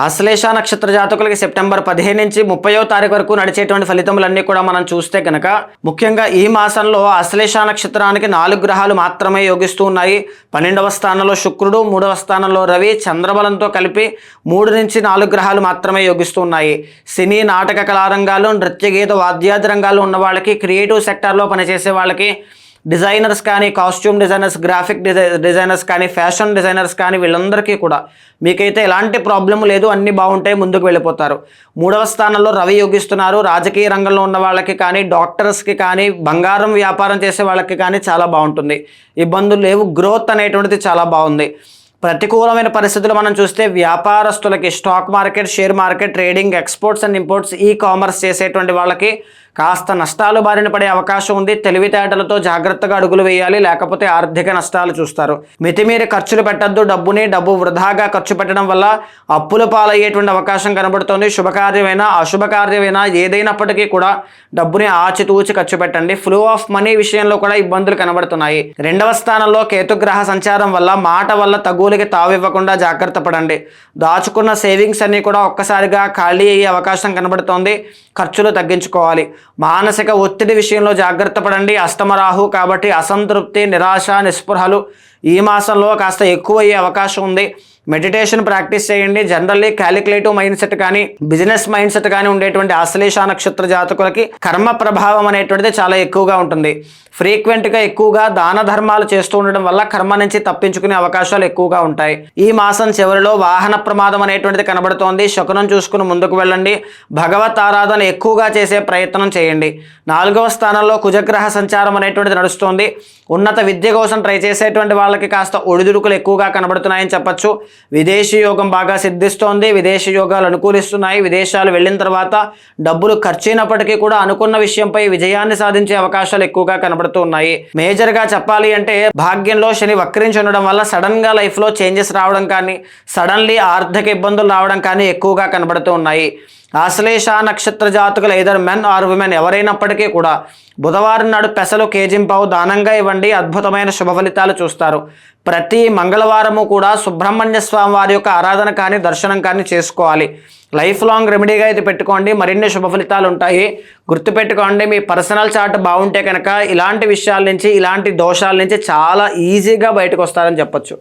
ఆశ్లేష నక్షత్ర జాతకులకి సెప్టెంబర్ పదిహేను నుంచి ముప్పయో తారీఖు వరకు నడిచేటువంటి ఫలితములన్నీ కూడా మనం చూస్తే కనుక ముఖ్యంగా ఈ మాసంలో ఆశ్లేష నక్షత్రానికి నాలుగు గ్రహాలు మాత్రమే యోగిస్తూ ఉన్నాయి. పన్నెండవ స్థానంలో శుక్రుడు మూడవ స్థానంలో రవి చంద్రబలంతో కలిపి మూడు నుంచి నాలుగు గ్రహాలు మాత్రమే యోగిస్తూ ఉన్నాయి. సినీ నాటక కళారంగాలు నృత్య గీత వాద్యాది రంగాల్లో ఉన్న వాళ్ళకి క్రియేటివ్ సెక్టార్లో పనిచేసే వాళ్ళకి డిజైనర్స్ కానీ కాస్ట్యూమ్ డిజైనర్స్ గ్రాఫిక్ డిజై డిజైనర్స్ కానీ ఫ్యాషన్ డిజైనర్స్ కానీ వీళ్ళందరికీ కూడా మీకైతే ఎలాంటి ప్రాబ్లం లేదు అన్నీ బాగుంటాయి ముందుకు వెళ్ళిపోతారు. మూడవ స్థానంలో రవి యోగిస్తున్నారు. రాజకీయ రంగంలో ఉన్న వాళ్ళకి కానీ డాక్టర్స్కి కానీ బంగారం వ్యాపారం చేసే వాళ్ళకి కానీ చాలా బాగుంటుంది. ఇబ్బందులు లేవు గ్రోత్ అనేటువంటిది చాలా బాగుంది. ప్రతికూలమైన పరిస్థితులు మనం చూస్తే వ్యాపారస్తులకి stock market share market trading exports and imports e-commerce చేసేటువంటి వాళ్ళకి కాస్త నష్టాలు బారిన పడే అవకాశం ఉంది. తెలివితేటలతో జాగ్రత్తగా అడుగులు వేయాలి. లేకపోతే ఆర్థిక నష్టాలు చూస్తారు. మితిమీరి ఖర్చులు పెట్టద్దు. డబ్బుని డబ్బు వృధాగా ఖర్చు పెట్టడం వల్ల అప్పుల పాలయ్యేటువంటి అవకాశం కనబడుతోంది. శుభకార్యమైనా అశుభకార్యమైనా ఏదైనప్పటికీ కూడా డబ్బుని ఆచితూచి ఖర్చు పెట్టండి. ఫ్లో ఆఫ్ మనీ విషయంలో కూడా ఇబ్బందులు కనబడుతున్నాయి. రెండవ స్థానంలో కేతుగ్రహ సంచారం వల్ల మాట వల్ల తగులకి తావివ్వకుండా జాగ్రత్త పడండి. దాచుకున్న సేవింగ్స్ అన్ని కూడా ఒక్కసారిగా ఖాళీ అయ్యే అవకాశం కనబడుతోంది. ఖర్చులు తగ్గించుకోవాలి. మానసిక ఒత్తిడి విషయంలో జాగ్రత్త పడండి. అష్టమరాహు కాబట్టి అసంతృప్తి నిరాశ నిస్పృహలు ఈ మాసంలో కాస్త ఎక్కువ అయ్యే అవకాశం ఉంది. మెడిటేషన్ ప్రాక్టీస్ చేయండి. జనరల్లీ క్యాలిక్యులేటివ్ మైండ్ సెట్ కానీ బిజినెస్ మైండ్ సెట్ కానీ ఉండేటువంటి ఆశ్లేష నక్షత్ర జాతకులకి కర్మ ప్రభావం అనేటువంటిది చాలా ఎక్కువగా ఉంటుంది. ఫ్రీక్వెంట్గా ఎక్కువగా దాన ధర్మాలు చేస్తూ ఉండడం వల్ల కర్మ నుంచి తప్పించుకునే అవకాశాలు ఎక్కువగా ఉంటాయి. ఈ మాసం చివరిలో వాహన ప్రమాదం అనేటువంటిది కనబడుతోంది. శకునం చూసుకుని ముందుకు వెళ్ళండి. భగవత్ ఆరాధన ఎక్కువగా చేసే ప్రయత్నం చేయండి. నాలుగవ స్థానంలో కుజగ్రహ సంచారం అనేటువంటిది నడుస్తోంది. ఉన్నత విద్య కోసం ట్రై చేసేటువంటి వాళ్ళకి కాస్త ఒడిదుడుకులు ఎక్కువగా కనబడుతున్నాయని చెప్పొచ్చు. విదేశీ యోగం బాగా సిద్ధిస్తోంది విదేశీ యోగాలు అనుకూలిస్తున్నాయి. విదేశాలు వెళ్ళిన తర్వాత డబ్బులు ఖర్చైనప్పటికీ కూడా అనుకున్న విషయంపై విజయాన్ని సాధించే అవకాశాలు ఎక్కువగా కనబడుతూ ఉన్నాయి. మేజర్గా చెప్పాలి అంటే భాగ్యంలో శని వక్రించి ఉండడం వల్ల సడన్గా లైఫ్లో చేంజెస్ రావడం కానీ సడన్లీ ఆర్థిక ఇబ్బందులు రావడం కానీ ఎక్కువగా కనబడుతూ ఉన్నాయి. ఆశ్లేష నక్షత్ర జాతకులు ఐదర్ మెన్ ఆర్ ఉమెన్ ఎవరైనప్పటికీ కూడా బుధవారం నాడు పెసలు కేజింపావు దానంగా ఇవ్వండి అద్భుతమైన శుభ ఫలితాలు చూస్తారు. ప్రతి మంగళవారము కూడా సుబ్రహ్మణ్య స్వామి వారి యొక్క ఆరాధన కానీ దర్శనం కానీ చేసుకోవాలి. లైఫ్ లాంగ్ రెమెడీగా ఇది పెట్టుకోండి మరిన్ని శుభ ఫలితాలు ఉంటాయి. గుర్తుపెట్టుకోండి మీ పర్సనల్ చార్ట్ బాగుంటే కనుక ఇలాంటి విషయాల నుంచి ఇలాంటి దోషాల నుంచి చాలా ఈజీగా బయటకు వస్తారని చెప్పొచ్చు.